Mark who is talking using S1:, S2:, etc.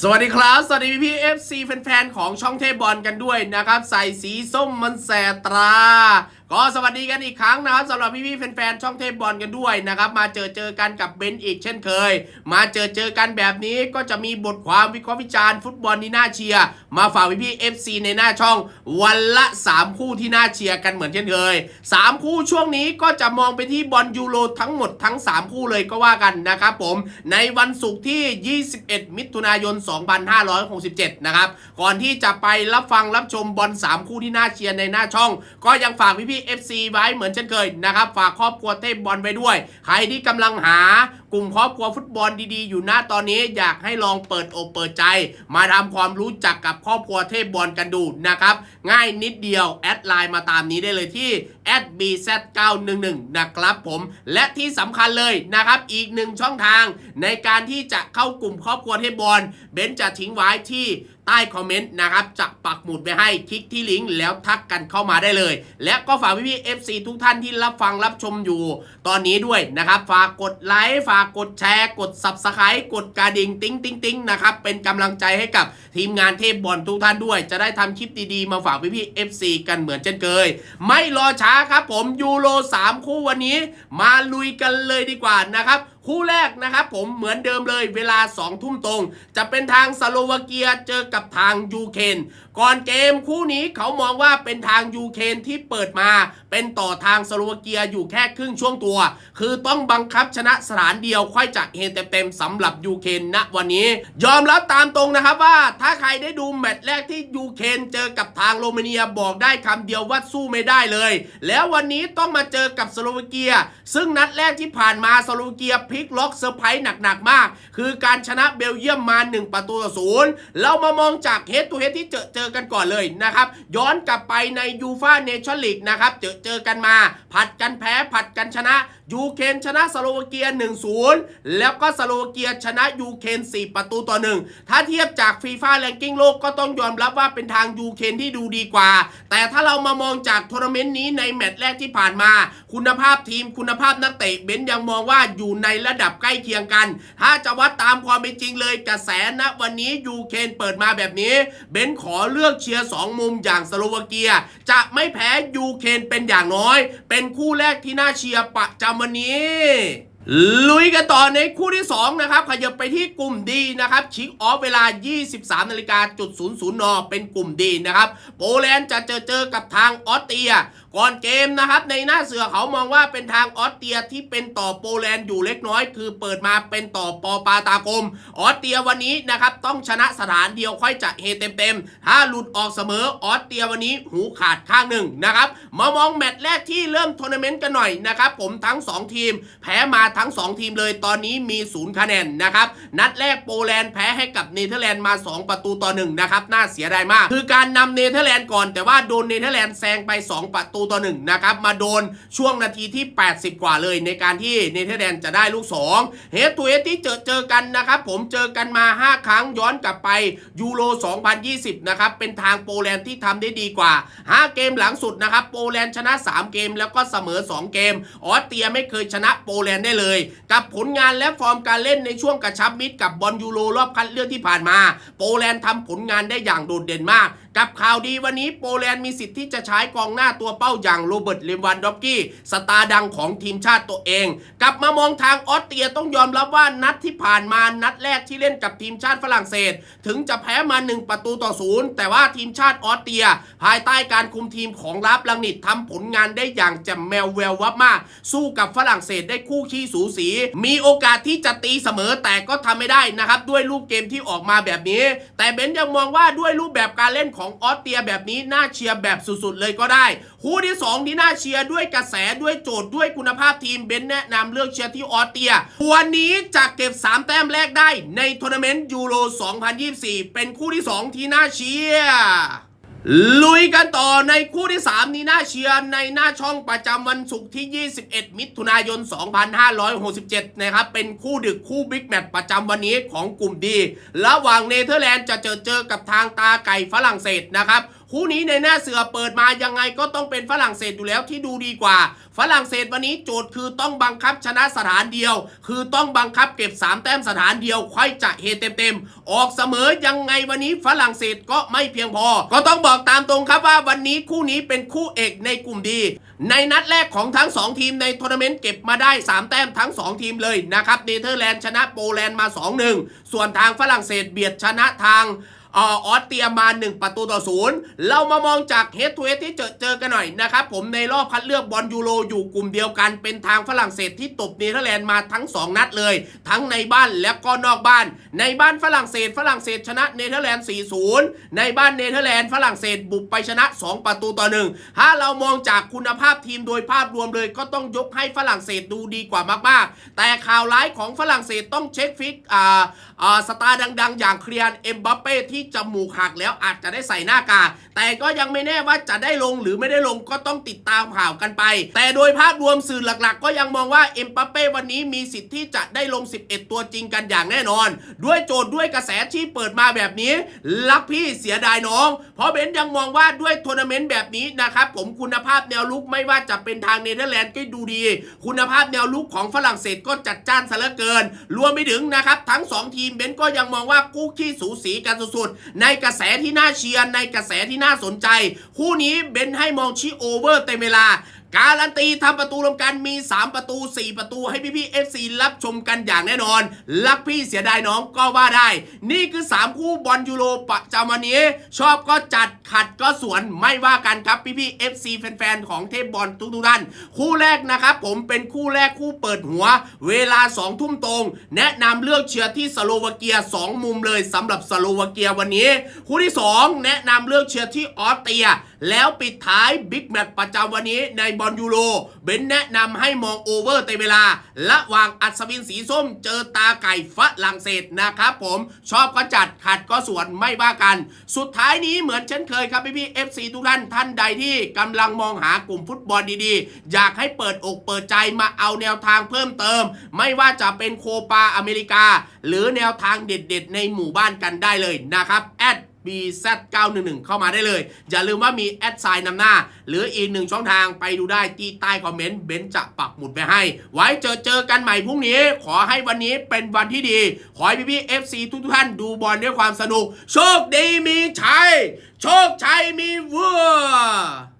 S1: สวัสดีครับ สวัสดีพี่พี่เอฟซีแฟนๆ ของช่องเทพบอลกันด้วยนะครับ ใส่สีส้มมันแสตรา ก็สวัสดีกันอีกครั้งนะครับสำหรับพี่พี่ๆแฟนๆช่องเทพบอลกันด้วยนะครับมาเจอเจอกันกับเบนซ์อีกเช่นเคย มาเจอเจอกันแบบนี้ก็จะมีบทความวิเคราะห์วิจารณ์ฟุตบอลที่น่าเชียร์มาฝากพี่พี่เอฟซีในหน้าช่อง วันละ 3 คู่ที่น่าเชียร์กันเหมือนเช่นเคย 3 คู่ช่วงนี้ก็จะมองไปที่บอลยูโรทั้งหมดทั้ง 3 คู่เลยก็ว่ากันนะครับผมในวันศุกร์ที่ 21 มิถุนายน 2567 นะครับก่อนที่จะไปรับฟังรับชมบอล3 คู่ที่น่าเชียร์ในหน้าช่อง ก็ยังฝากพี่พี่ FC ไว้เหมือนเช่นเคยนะครับ ฝากครอบครัวเทพบอลไว้ด้วย ใครที่กำลังหากลุ่มครอบครัวฟุตบอลดีๆ อยู่หน้าตอนนี้อยากให้ลองเปิดอกเปิดใจ มาทำความรู้จักกับครอบครัวเทพบอลกันดูนะครับ ง่ายนิดเดียวแอดไลน์มาตามนี้ได้เลยที่ @bz911 นะครับผม และที่สำคัญเลยนะครับ อีกหนึ่งช่องทางในการที่จะเข้ากลุ่มครอบครัวเทพบอลเบนจะทิ้งไว้ที่ใต้คอมเมนต์นะครับจะปักหมุดไปให้คลิกที่ลิงก์แล้วทักกันเข้ามาได้เลย และก็ฝากพี่ๆ FC ทุกท่านที่รับฟังรับชมอยู่ ตอนนี้ด้วยนะครับ ฝากกดไลค์ฝากกดแชร์ กด Subscribe กดกระดิ่งติ๊งติ๊งติ๊งนะครับ เป็นกำลังใจให้กับทีมงานเทพบอลทุกท่านด้วย จะได้ทำคลิปดีๆ มาฝากพี่ๆ FC กันเหมือนเช่นเคย ไม่รอช้าครับผมยูโร3 คู่วันนี้ มาลุยกันเลยดีกว่านะครับ คู่แรกนะครับผมเหมือนเดิมเลยเวลา 2 ทุ่มตรง จะเป็นทางสโลวาเกียเจอกับทางยูเครนก่อนเกมคู่นี้เขามองว่าเป็นทางยูเครนที่เปิดมา เป็นต่อทางสโลวาเกียอยู่แค่ครึ่งช่วงตัว คือต้องบังคับชนะสถานเดียวค่อยจะเฮเต็มๆสำหรับยูเครนณวันนี้ ยอมรับตามตรงนะครับว่าถ้าใครได้ดูแมตช์แรกที่ยูเครนเจอกับทางโรมาเนียบอกได้คำเดียวว่าสู้ไม่ได้เลย แล้ววันนี้ต้องมาเจอกับสโลวาเกีย ซึ่งนัดแรกที่ผ่านมาสโลวาเกียพลิกล็อกเซอร์ไพรส์หนักๆมาก คือการชนะเบลเยียมมา 1 ประตูต่อศูนย์เรามามองจากเฮดตูเฮดที่เจอเจอกันก่อนเลยนะครับย้อนกลับไปในยูฟาเนชั่นลีกนะครับเจอเจอกันมา ผัดกันแพ้ผัดกันชนะ ยูเครนชนะสโลวาเกีย 1-0 แล้วก็สโลวาเกียชนะยูเครน4 ประตูต่อ 1 ถ้าเทียบจากฟีฟ่าแรงกิ้งโลกก็ต้องยอมรับว่าเป็นทางยูเครนที่ดูดีกว่า แต่ถ้าเรามามองจากทัวร์นาเมนต์นี้ในแมตช์แรกที่ผ่านมา คุณภาพทีมคุณภาพนักเตะเบนยังมองว่าอยู่ในระดับใกล้เคียงกัน ถ้าจะวัดตามความเป็นจริงเลยกระแสณวันนี้ยูเครนเปิดมาแบบนี้ เบนขอเลือกเชียร์สองมุมอย่างสโลวาเกีย จะไม่แพ้ยูเครนเป็นอย่างน้อย เป็นคู่แรกที่น่าเชียร์ประจำวันนี้ ลุยกันต่อในคู่ที่ 2 นะครับ ขยับไปที่กลุ่มดีนะครับ ชิงออฟเวลา 23นาฬิกาจุด00นเป็นกลุ่มดีนะครับ โปแลนด์จะเจอเจอกับทางออสเตรียก่อนเกมนะครับในหน้าเสือเขามองว่าเป็นทางออสเตรียที่เป็นต่อโปแลนด์อยู่เล็กน้อย คือเปิดมาเป็นต่อปอปาตากรมออสเตรียวันนี้นะครับต้องชนะสถานเดียวค่อยจะเฮเต็มเต็มๆถ้าหลุดออกเสมอออสเตรียวันนี้หูขาดข้างหนึ่งนะครับมามองแมตช์แรกที่เริ่มทัวร์นาเมนต์กันหน่อยนะครับผมทั้ง 2 ทีม แพ้มาทั้ง 2 ทีมเลยตอนนี้มีศูนย์คะแนนนะครับนัดแรกโปแลนด์แพ้ให้กับเนเธอร์แลนด์มา 2 ประตูต่อ1นะครับน่าเสียดายมาก คือการนำเนเธอร์แลนด์ก่อน แต่ว่าโดนเนเธอร์แลนด์แซงไป 2 ประตูต่อ1นะครับมาโดนช่วงนาทีที่ 80 กว่าเลยในการที่เนเธอร์แลนด์จะได้ลูก2เฮดทูเฮดที่เจอเจอกันนะครับผมเจอกันมา 5 ครั้งย้อนกลับไปยูโร 2020 นะครับเป็นทางโปแลนด์ที่ทำได้ดีกว่า 5 เกมหลังสุดนะครับโปแลนด์ชนะ 3 เกมแล้วก็เสมอ 2 เกม ออสเตรียไม่เคยชนะโปแลนด์ได้เลย กับผลงานและฟอร์มการเล่นในช่วงกระชับมิตรกับบอลยูโรรอบคัดเลือกที่ผ่านมา โปแลนด์ทำผลงานได้อย่างโดดเด่นมาก กับข่าวดีวันนี้โปแลนด์มีสิทธิ์ที่จะใช้กองหน้าตัวเป้าอย่างโรเบิร์ตเลวันดอฟกี้สตาร์ดังของทีมชาติตัวเอง กลับมามองทางออสเตรียต้องยอมรับว่านัดที่ผ่านมานัดแรกที่เล่นกับทีมชาติฝรั่งเศส ถึงจะแพ้มา 1 ประตูต่อศูนย์แต่ว่าทีมชาติออสเตรีย ภายใต้การคุมทีมของลาบลังนิตทำผลงานได้อย่างแจ่มแมวแวววับมากสู้กับฝรั่งเศสได้คู่ขี้สูสี มีโอกาสที่จะตีเสมอแต่ก็ทำไม่ได้นะครับด้วยรูปเกมที่ออกมาแบบนี้ แต่เบนยังมองว่าด้วยรูปแบบการเล่นของออสเตรียแบบนี้น่าเชียร์แบบสุดๆเลยก็ได้ คู่ที่ 2 ที่น่าเชียร์ด้วยกระแสด้วยโจทย์ด้วยคุณภาพทีมเบนแนะนำเลือกเชียร์ที่ออสเตรียวันนี้จะเก็บ 3 แต้มแรกได้ในทัวร์นาเมนต์ยูโร 2024 เป็นคู่ที่ 2 ที่น่าเชียร์ ลุยกันต่อในคู่ที่ 3 นี้น่าเชียร์ในหน้าช่องประจำวันศุกร์ที่ 21 มิถุนายน 2567 นะครับ เป็นคู่ดึกคู่บิ๊กแมตช์ประจำวันนี้ของกลุ่มดี ระหว่างเนเธอร์แลนด์จะเจอเจอกับทางตาไก่ฝรั่งเศสนะครับคู่นี้ในหน้าเสือเปิดมายังไงก็ต้องเป็นฝรั่งเศสอยู่แล้วที่ดูดีกว่า ฝรั่งเศสวันนี้โจทย์คือต้องบังคับชนะสถานเดียว คือต้องบังคับเก็บ 3 แต้มสถานเดียวค่อยจะเฮเต็มๆออกเสมอยังไงวันนี้ฝรั่งเศสก็ไม่เพียงพอ ก็ต้องบอกตามตรงครับว่าวันนี้คู่นี้เป็นคู่เอกในกลุ่มดี ในนัดแรกของทั้ง 2 ทีมในทัวร์นาเมนต์เก็บมาได้ 3 แต้มทั้ง 2 ทีมเลยนะครับเนเธอร์แลนด์ชนะโปแลนด์มา 2-1 ส่วนทางฝรั่งเศสเบียดชนะทาง ออสเตรียมา 1 ประตูต่อศูนย์เรามามองจากเฮดทูเฮดที่เจอเจอกันหน่อยนะครับผมในรอบคัดเลือกบอลยูโรอยู่กลุ่มเดียวกัน เป็นทางฝรั่งเศสที่ตบเนเธอร์แลนด์มาทั้ง 2 นัดเลย ทั้งในบ้านและก็นอกบ้าน ในบ้านฝรั่งเศสฝรั่งเศสชนะเนเธอร์แลนด์ 4-0 ในบ้านเนเธอร์แลนด์ฝรั่งเศสบุกไปชนะ 2 ประตูต่อหนึ่งถ้าเรามองจากคุณภาพทีมโดยภาพรวมเลย ก็ต้องยกให้ฝรั่งเศสดูดีกว่ามากๆ แต่ข่าวร้ายของฝรั่งเศสต้องเช็คฟิกอ่าอ่าสตาร์ดัง ๆ อย่างเคลียนเอ็มบัปเป้ที่จมูกหักแล้วอาจจะได้ใส่หน้ากากแต่ก็ยังไม่แน่ว่าจะได้ลงหรือไม่ได้ลงก็ต้องติดตามข่าวกันไป แต่โดยภาพรวมสื่อหลักๆ ก็ยังมองว่าเอ็มบัปเป้วันนี้มีสิทธิ์ที่จะได้ลง 11 ตัวจริงกันอย่างแน่นอน ด้วยโจทย์ด้วยกระแสที่เปิดมาแบบนี้ รักพี่เสียดายน้อง เพราะเบนซ์ยังมองว่าด้วยทัวร์นาเมนต์แบบนี้นะครับผมคุณภาพแนวลุกไม่ว่าจะเป็นทางเนเธอร์แลนด์ก็ดูดี คุณภาพแนวลุกของฝรั่งเศสก็จัดจ้านซะเหลือเกิน รวมไปถึงนะครับทั้ง 2 ทีมเบนซ์ก็ยังมองว่ากู้ขี้สูสีกันสุดในกระแสที่น่าเชียร์ในกระแสที่น่าสนใจ คู่นี้เบนให้มองชิโอเวอร์เต็มเวลา การันตีทำประตูรวมกันมี 3 ประตู 4 ประตูให้พี่พี่ๆ FC รับชมกันอย่างแน่นอน รักพี่เสียดายน้องก็ว่าได้ นี่คือ 3 คู่บอลยูโรประจำวันนี้ ชอบก็จัดขัดก็สวนไม่ว่ากันครับพี่พี่ๆ FC แฟนๆ ของเทพบอลทุกๆท่าน คู่แรกนะครับผมเป็นคู่แรกคู่เปิดหัว เวลา 2 ทุ่มตรง แนะนำเลือกเชียร์ที่สโลวาเกีย 2 มุมเลยสำหรับสโลวาเกียวันนี้ คู่ที่ 2 แนะนำเลือกเชียร์ที่ออสเตรีย แล้วปิดท้ายบิ๊กแมตช์ประจำวันนี้ในบอลยูโรเบนแนะนำให้มองโอเวอร์เต็มเวลาระหว่างอัศวินสีส้มเจอตาไก่ฝรั่งเศสนะครับผมชอบก็จัดขัดก็สวนไม่ว่ากัน สุดท้ายนี้เหมือนเช่นเคยครับพี่พี่เอฟซีทุกท่านท่านใดที่กำลังมองหากลุ่มฟุตบอลดีๆ อยากให้เปิดอกเปิดใจมาเอาแนวทางเพิ่มเติม ไม่ว่าจะเป็นโคปาอเมริกา หรือแนวทางเด็ดๆ ในหมู่บ้านกันได้เลยนะครับแอด BZ911 เข้ามาได้เลย อย่าลืมว่ามีแอดไซน์นำหน้า หรืออีกหนึ่งช่องทางไปดูได้ที่ใต้คอมเมนต์เบนจะปักหมุดไปให้ ไว้เจอเจอกันใหม่พรุ่งนี้ ขอให้วันนี้เป็นวันที่ดี ขอให้พี่พี่ FC ทุกท่านดูบอลด้วยความสนุก โชคดีมีชัย โชคชัยมีวัว